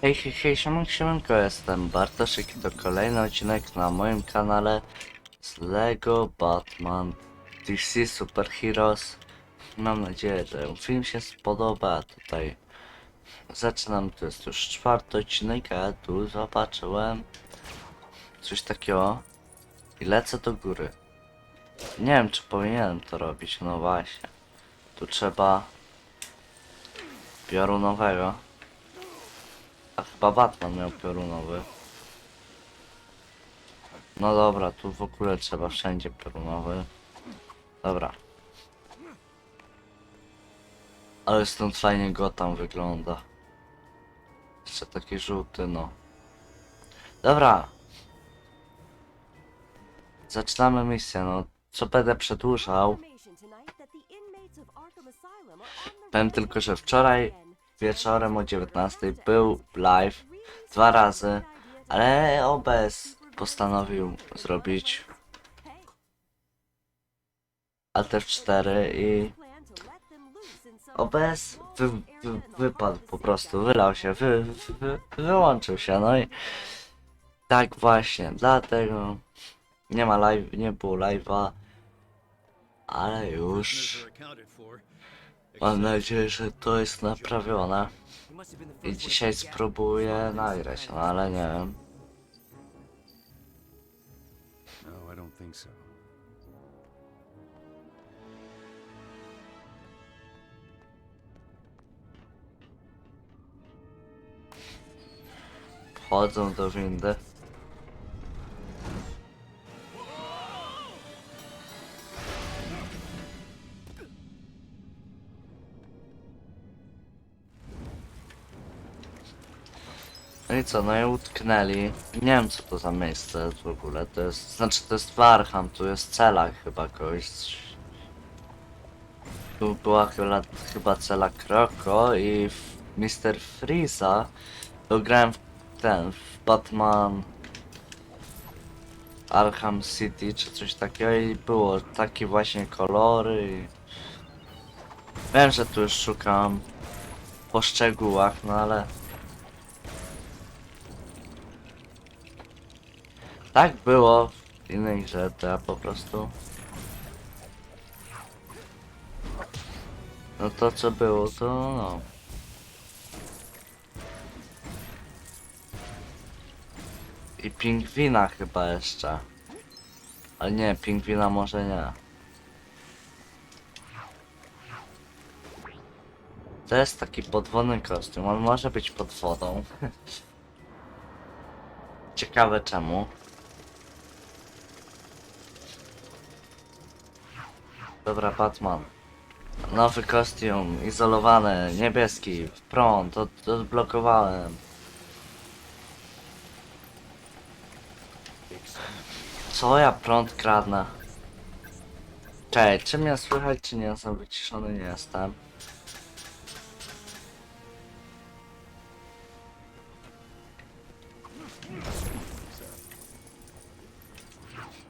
Hej, hej, hej, siemanko, siemanko, jestem Bartoszek i to kolejny odcinek na moim kanale z Lego Batman DC Super Heroes. Mam nadzieję, że film się spodoba. Tutaj zaczynam, to jest już czwarty odcinek, a tu zobaczyłem coś takiego i lecę do góry. Nie wiem, czy powinienem to robić, no właśnie. Tu trzeba piorunowego. A chyba Batman miał piorunowy. No dobra, tu w ogóle trzeba wszędzie piorunowy. Dobra. Ale stąd fajnie go tam wygląda. Jeszcze taki żółty, no. Dobra. Zaczynamy misję, no. Co będę przedłużał? Powiem tylko, że wczoraj Wieczorem o 19 był live dwa razy, ale OBS postanowił zrobić Alt F4 i OBS wy, wy, wypadł po prostu, wylał się, wy, wy, wyłączył się, no i tak właśnie, dlatego nie ma live, nie było live'a, ale już mam nadzieję, że to jest naprawione i dzisiaj spróbuję nagrać, no ale nie wiem. No. Wchodzą do windy. Co, no i utknęli. Nie wiem co to za miejsce w ogóle. To jest, znaczy to jest Warham, tu jest cela chyba kogoś. Tu była chyba, chyba cela Kroko i Mr. Freeza to grałem w ten, w Batman Arkham City czy coś takiego i było takie właśnie kolory i... Wiem, że tu już szukam po szczegółach, no ale... Tak było w innej ja po prostu... No to co było, to no... I pingwina chyba jeszcze. Ale nie, pingwina może nie. To jest taki podwodny kostium, on może być pod wodą. Ciekawe czemu. Dobra, Batman. Nowy kostium, izolowany, niebieski, prąd, od, odblokowałem. Co ja prąd kradnę? Cześć, czy mnie słychać, czy nie? Jestem wyciszony, nie jestem.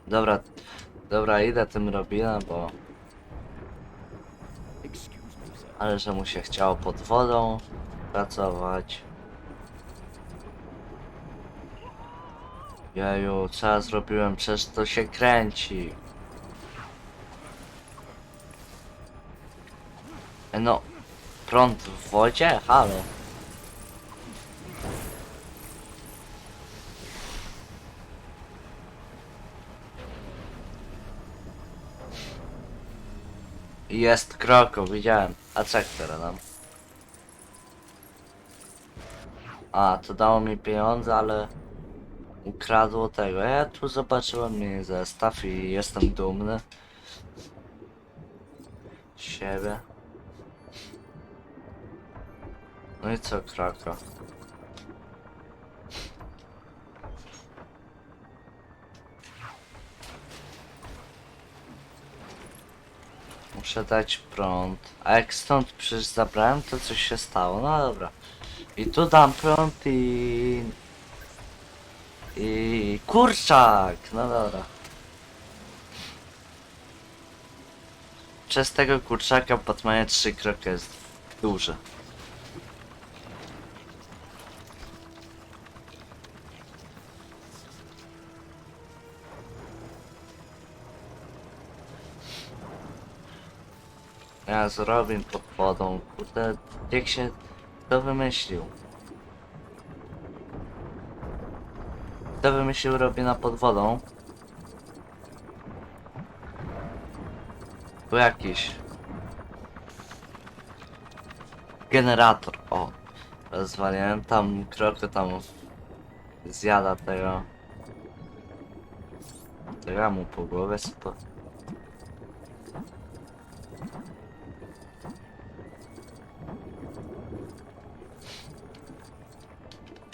Dobra, dobra, idę tym Robinem, bo... Ale że mu się chciało pod wodą pracować. Jeju, co ja zrobiłem? Przecież to się kręci. E No, prąd w wodzie? Halo. Jest kroko, widziałem. A co teraz nam? A, to dało mi pieniądze, ale ukradło tego. Ja tu zobaczyłem jej zestaw i jestem dumny siebie. No i co, krako? Muszę dać prąd. A jak stąd przecież zabrałem, to coś się stało. No dobra. I tu dam prąd i... I kurczak! No dobra. Przez tego kurczaka Batmanie 3 kroki jest duży. Ja z Robin pod wodą. Kurde, jak się to wymyślił? Kto wymyślił Robina pod wodą? Był jakiś generator. O, rozwaliłem tam krokę tam zjada tego. To ja mu po głowie spo...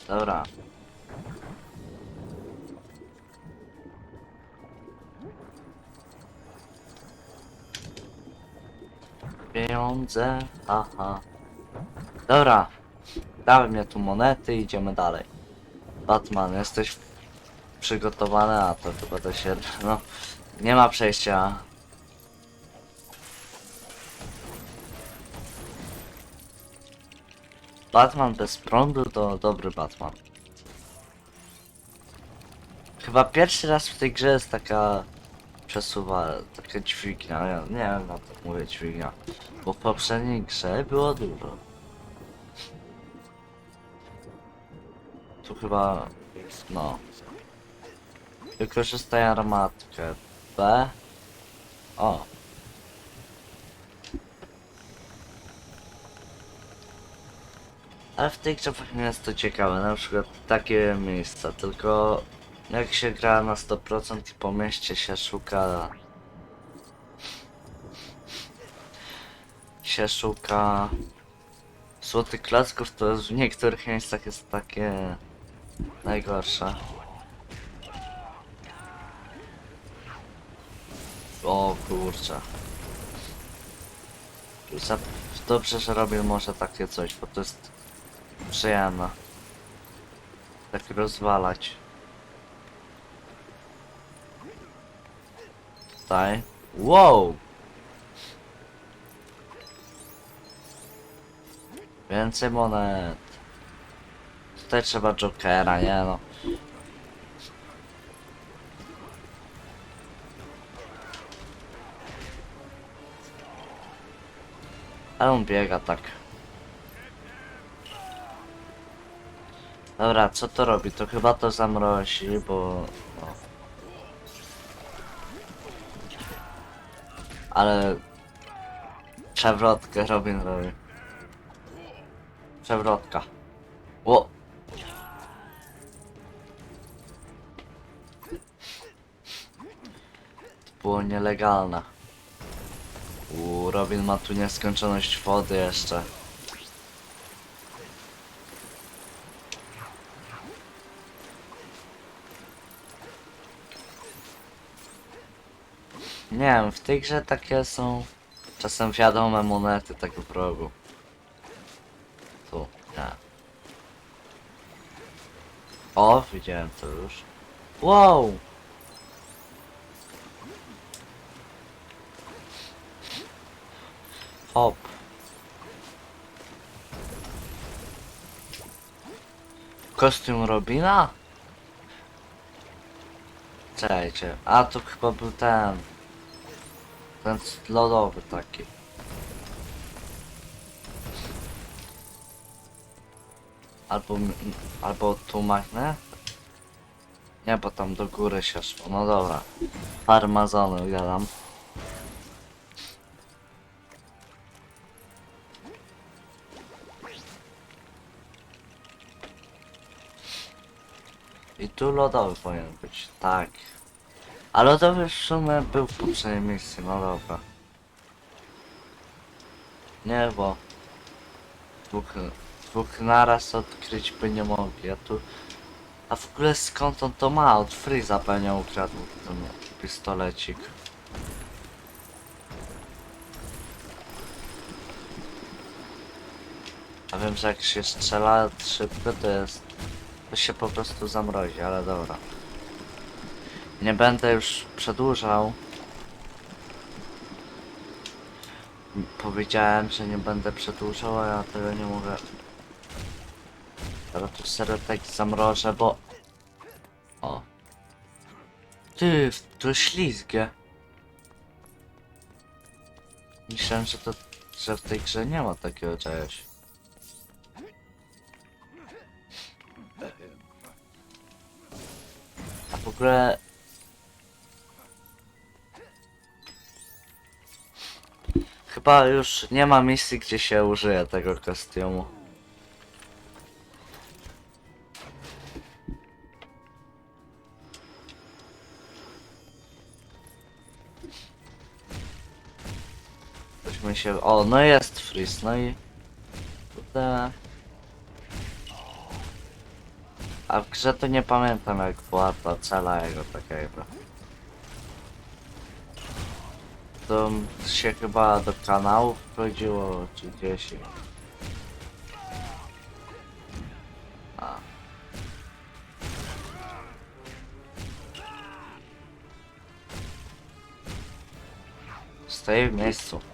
Dobra. Pieniądze, aha. Dobra. Dawaj mnie tu monety, idziemy dalej. Batman, jesteś przygotowany, a to chyba to się... no... Nie ma przejścia. Batman bez prądu to dobry Batman. Chyba pierwszy raz w tej grze jest taka przesuwa, taka dźwignia, ja nie wiem na to mówię dźwignia, bo w poprzedniej grze było dużo. Tu chyba, no. Wykorzystaj armatkę. B. O. Ale w fajnie jest to ciekawe, na przykład takie miejsca, tylko jak się gra na 100% i po mieście się szuka... się szuka... Złotych klocków, to w niektórych miejscach jest takie... najgorsze. O kurczę. Dobrze, że robię może takie coś, bo to jest przyjemne. Tak rozwalać. Tutaj. Wow! Więcej monet. Tutaj trzeba Jokera, nie no. Ale on biega tak. Dobra, co to robi? To chyba to zamrozi, bo... Ale... Przewrotkę Robin robi. Przewrotka. Ło! Było nielegalne. Uuu, Robin ma tu nieskończoność wody jeszcze. Nie wiem, w tej grze takie są czasem wiadome monety tak w rogu. Tu, nie. O, widziałem to już. Wow! Hop. Kostium Robina? Czekajcie, a to chyba był ten. Ten lodowy taki. Albo, albo tu machnę? Nie, bo tam do góry się szło. No dobra. Farmazony gadam. I tu lodowy powinien być, tak. A lodowy w sumie był w poprzedniej misji, no dobra. Nie, bo dwóch, dwóch naraz odkryć by nie mogli, a tu... A w ogóle skąd on to ma? Od Freeza pewnie ukradł ten pistolecik. A wiem, że jak się strzela szybko, to jest... To się po prostu zamrozi, ale dobra. Nie będę już przedłużał. Powiedziałem, że nie będę przedłużał, a ja tego nie mówię. Teraz tu serio tak zamrożę, bo... O. Ty, to ślizgie. Myślałem, że to, że w tej grze nie ma takiego czegoś. A w ogóle... Chyba już nie ma misji, gdzie się użyje tego kostiumu. Weźmy się... O, no jest freeze, no i... Kurde... A w grze to nie pamiętam jak była ta cela jego takiego. To się chyba do kanału wchodziło, czy gdzieś. A. W miejscu.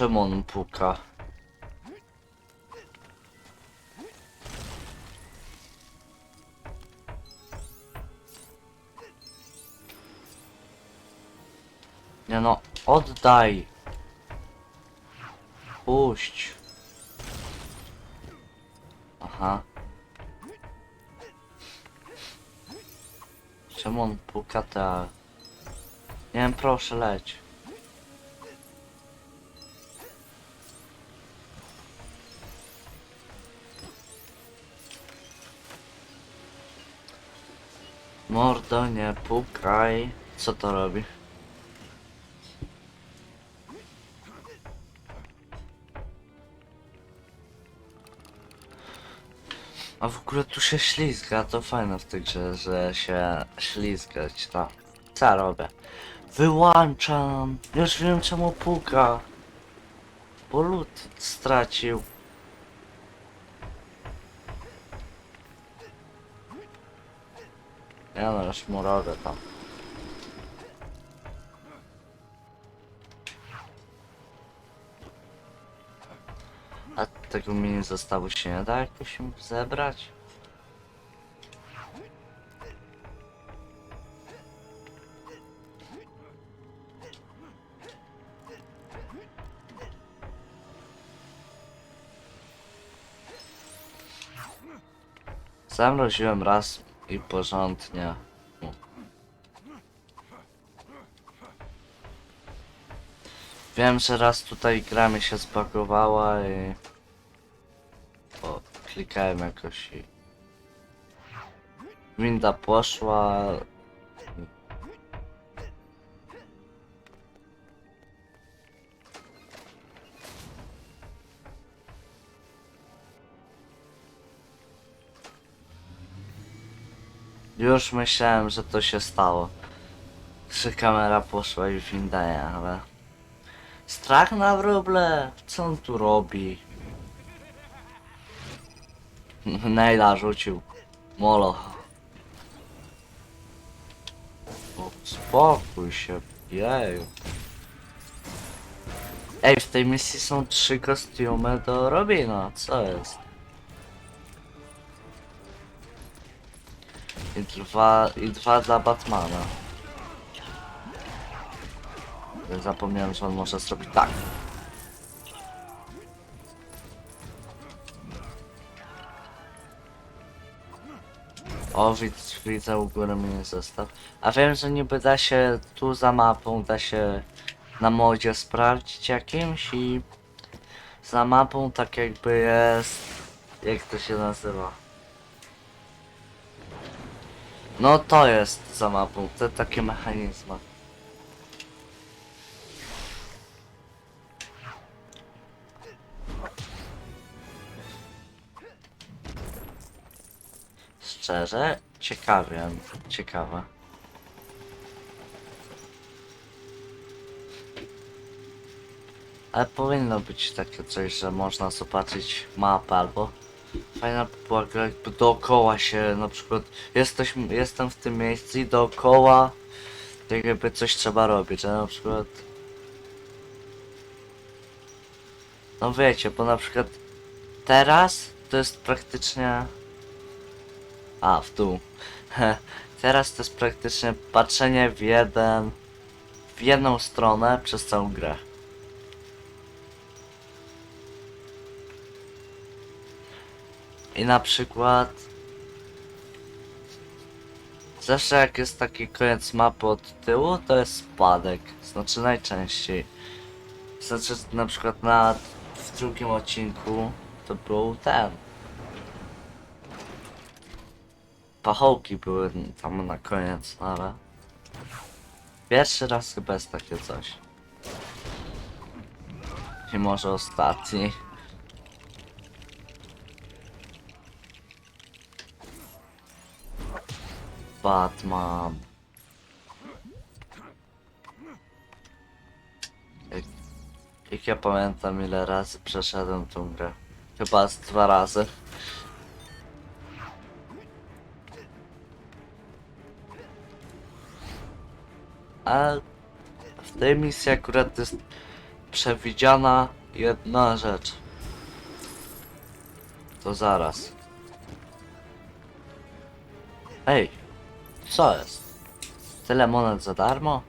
Czemu on puka? Nie no, oddaj. Puść. Aha. Czemu on puka ta... Nie wiem, proszę leć. Mordo, nie pukaj. Co to robi? A w ogóle tu się ślizga, to fajne w tej grze, że się ślizgać, tak. Co robię? Wyłączam! Już wiem czemu puka. Bo lód stracił. Ja no, już mu robię tam. A tego mini zestawu się nie da jakoś zebrać? Zamroziłem raz i porządnie. Wiem, że raz tutaj gra mi się zbagowała i... O, klikałem jakoś i... Winda poszła... Już myślałem, że to się stało. Że kamera poszła i winda nie, ale... Strach na wróble! Co on tu robi? Nejla rzucił. Molo. Spokój się, jeju. Ej, w tej misji są trzy kostiumy do Robina, co jest? I dwa, i dwa dla Batmana. Zapomniałem, że on może zrobić tak. O, widzę, widzę u góry mnie zestaw. A wiem, że niby da się tu za mapą, da się na modzie sprawdzić jakimś i za mapą tak jakby jest, jak to się nazywa? No to jest za mapą, te takie mechanizmy. Szczerze, ciekawie, ciekawe. Ale powinno być takie coś, że można zobaczyć mapę albo fajna gra jakby dookoła się, na przykład jesteś, jestem w tym miejscu i dookoła tak jakby coś trzeba robić, że na przykład No wiecie, bo na przykład teraz to jest praktycznie... A, w dół. teraz to jest praktycznie patrzenie w jeden... w jedną stronę przez całą grę. I na przykład... Zawsze jak jest taki koniec mapy od tyłu, to jest spadek. Znaczy najczęściej. Znaczy na przykład na w drugim odcinku to był ten. Pachołki były tam na koniec, no ale pierwszy raz chyba jest takie coś. I może ostatni. Batman. Jak, jak ja pamiętam ile razy przeszedłem tą grę. Chyba z dwa razy. A w tej misji akurat jest przewidziana jedna rzecz. To zaraz. Ej, co jest? Tyle monet za darmo?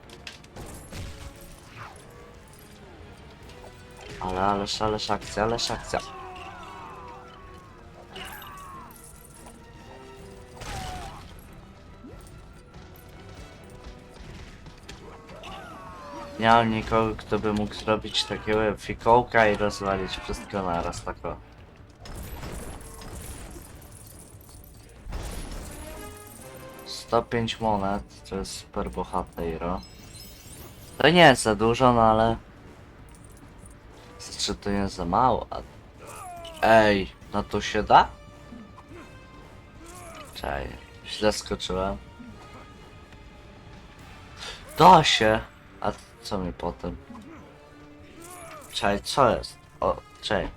Ale, ależ, ależ akcja, ależ akcja. Nie mam nikogo, kto by mógł zrobić takiego fikołka i rozwalić wszystko naraz tako. 105 monet, to jest super bohatero. To nie jest za dużo, no ale... Czy to nie za mało? Ej, no to się da? Czaj, źle skoczyłem. Da się! A co mi potem? Czaj, co jest? O, czaj.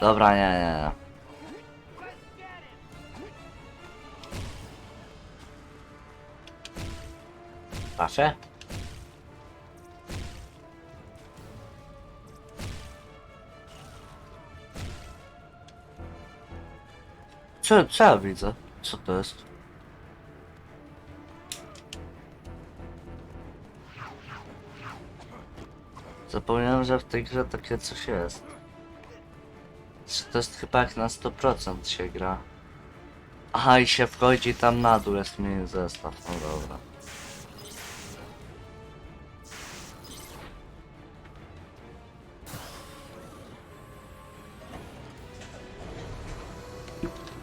Dobra, nie, nie, nie. Trafię? Co, co ja widzę? Co to jest? Zapomniałem, że w tej grze takie coś jest. To jest chyba jak na 100% się gra. Aha, i się wchodzi tam na dół, jest mini zestaw, no dobra.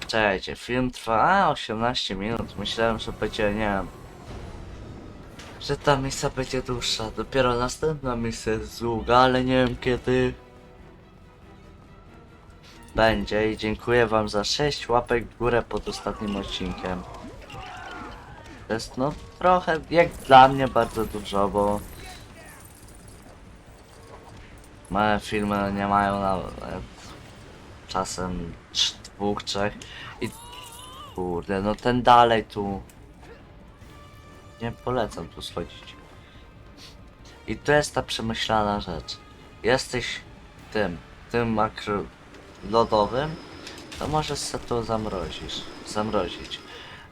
Czekajcie, film trwa a, 18 minut. Myślałem, że będzie, nie wiem, że ta misja będzie dłuższa. Dopiero następna misja jest długa, ale nie wiem kiedy będzie i dziękuję wam za 6 łapek w górę pod ostatnim odcinkiem. To jest no trochę, jak dla mnie bardzo dużo, bo małe filmy nie mają nawet czasem dwóch, trzech i kurde, no ten dalej tu nie polecam tu schodzić. I to jest ta przemyślana rzecz. Jesteś tym, tym makro lodowym, to możesz se to zamrozisz, zamrozić.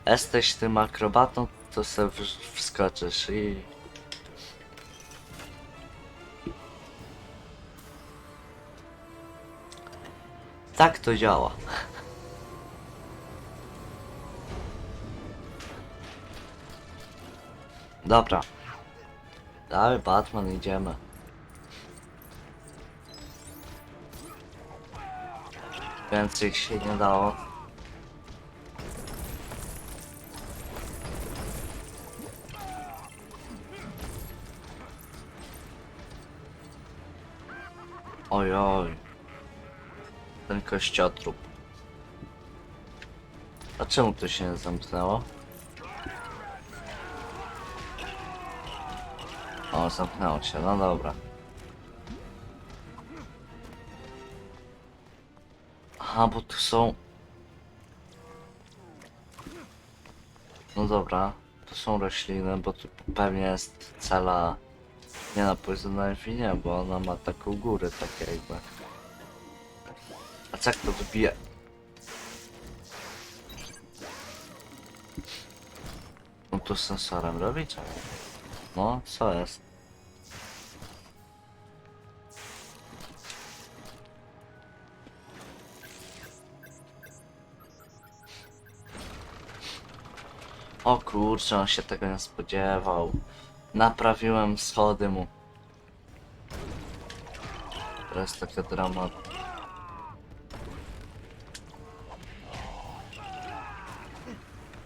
Jesteś tym akrobatą, to se wskoczysz i... Tak to działa. Dobra. Dawaj Batman, idziemy. Więcej się nie dało. Oj, oj. Ten kościotrup. A czemu to się nie zamknęło? O, zamknęło się, no dobra. Aha, bo tu są... No dobra, tu są rośliny, bo tu pewnie jest cela Nie na Poison Ivy bo ona ma taką górę, takie jakby. A co jak to wybije? No to sensorem robi co? No, co jest? O kurczę, on się tego nie spodziewał. Naprawiłem schody mu. Teraz taka dramat.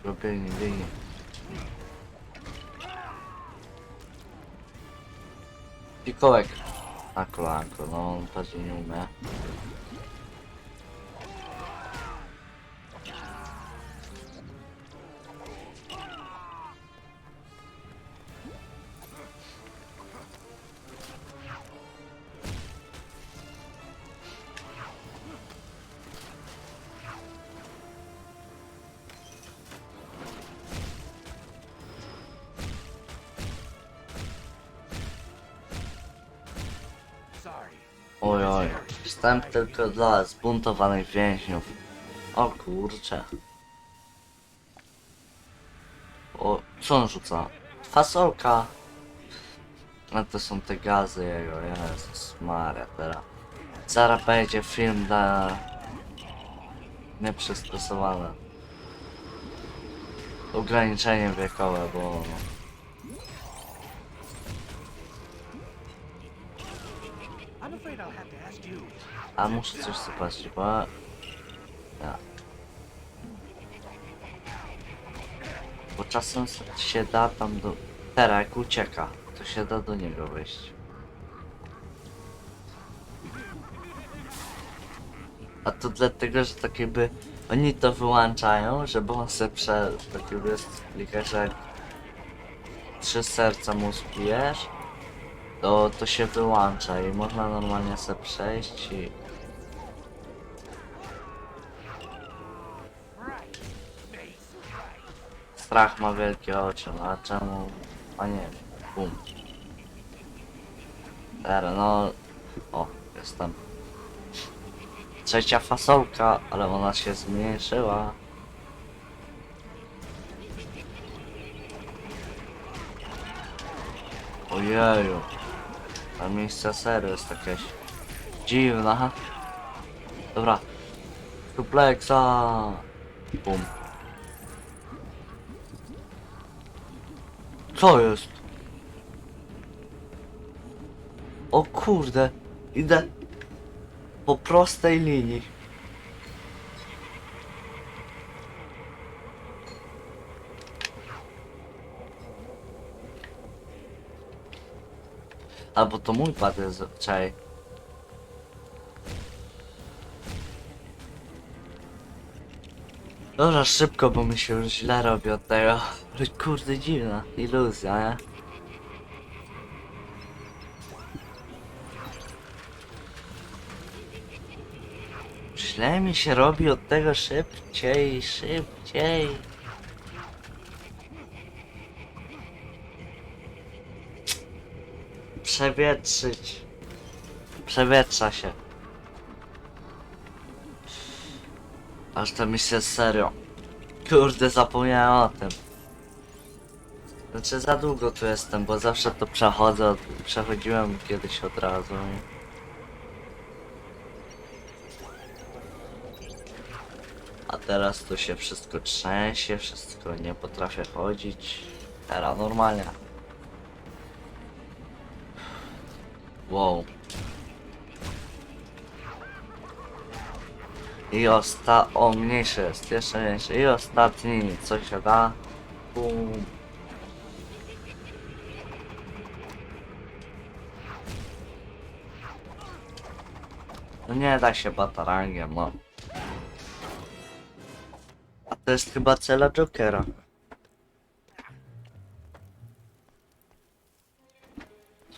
Robienie, biegnie. Pikołek. Na kolanko, no on bardziej nie umie. Oj, oj. Wstęp tylko dla zbuntowanych więźniów. O kurcze. O, co on rzuca? Fasolka. A to są te gazy jego, Jezus Maria, teraz. Zaraz będzie film dla... Nieprzystosowane. Ograniczenie wiekowe, bo... A muszę coś zobaczyć, bo... Ja. Bo czasem się da tam do... Teraz jak ucieka, to się da do niego wejść. A to dlatego, że tak jakby oni to wyłączają, żeby on se prze... Tak jakby jest klika, że trzy serca mu spijesz, to, to się wyłącza i można normalnie sobie przejść i... Strach ma wielkie oczy, no a czemu... A nie wiem, bum. Teraz, no... O, jestem. Trzecia fasolka, ale ona się zmniejszyła. Ojeju. Ta miejsce serio jest jakaś dziwna. Dobra. Suplexa. Bum. Co jest? O kurde. Idę po prostej linii. Albo to mój pad jest. Dobra, szybko, bo mi się źle robi od tego. Kurde, dziwna iluzja, nie? Źle mi się robi od tego szybciej, szybciej. Przewietrzyć. Przewietrza się. Aż to się serio. Kurde, zapomniałem o tym. Znaczy za długo tu jestem, bo zawsze to przechodzę, przechodziłem kiedyś od razu. A teraz to się wszystko trzęsie, wszystko nie potrafię chodzić. Teraz normalnie. Wow. I osta... O, mniejszy jest, jeszcze mniejszy. I ostatni, co się da. Bum. No nie da się batarangiem, no. A to jest chyba cela Jokera.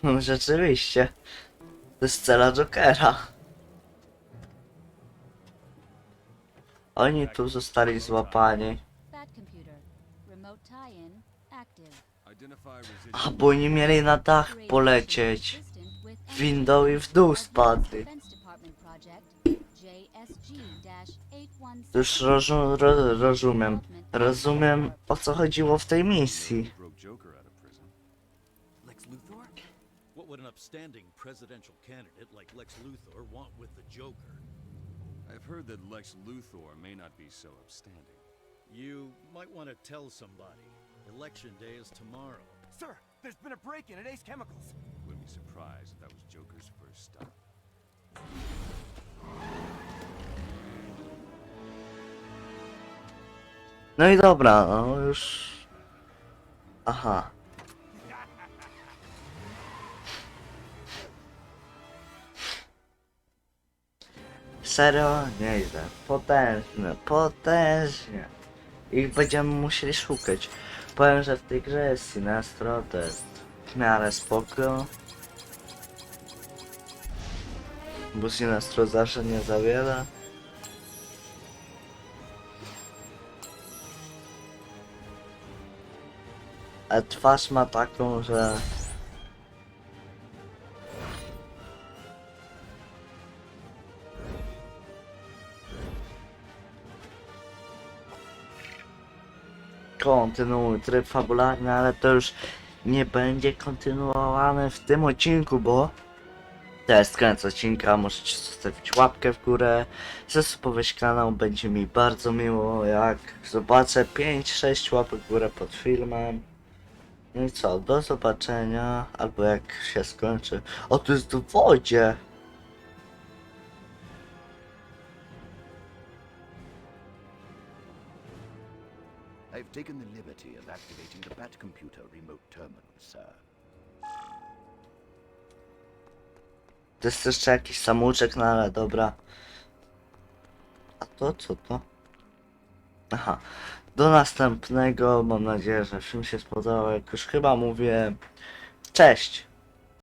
No rzeczywiście. To jest cela Jokera. Oni tu zostali złapani. A, bo oni mieli na dach polecieć. Windą i w dół spadli. Już rozum, ro, rozumiem. Rozumiem o co chodziło w tej misji. What would an upstanding presidential candidate like Lex Luthor want with the Joker? I've heard that Lex Luthor may not be so upstanding. You might want to tell somebody. Election day is tomorrow. Sir, there's been a break-in at Ace Chemicals. Wouldn't be surprised if that was Joker's first stop. No i dobra, no już... Aha. Serio? Nieźle. Potężne, potężnie. Ich będziemy musieli szukać. Powiem, że w tej grze jest Sinestro, to jest w miarę spoko. Bo Sinestro zawsze nie za wiele. A twarz ma taką, że... Kontynuuj tryb fabularny, ale to już nie będzie kontynuowane w tym odcinku, bo to jest koniec odcinka, możecie zostawić łapkę w górę, zasubować kanał, będzie mi bardzo miło, jak zobaczę 5-6 łapek w górę pod filmem. No i co, do zobaczenia, albo jak się skończy. O, to jest w wodzie! Taken the liberty of activating the Bat Computer remote terminal, sir. To jest jeszcze jakiś samouczek, no ale dobra. A to co to? Aha. Do następnego. Mam nadzieję, że film się spodobał. Jak już chyba mówię. Cześć!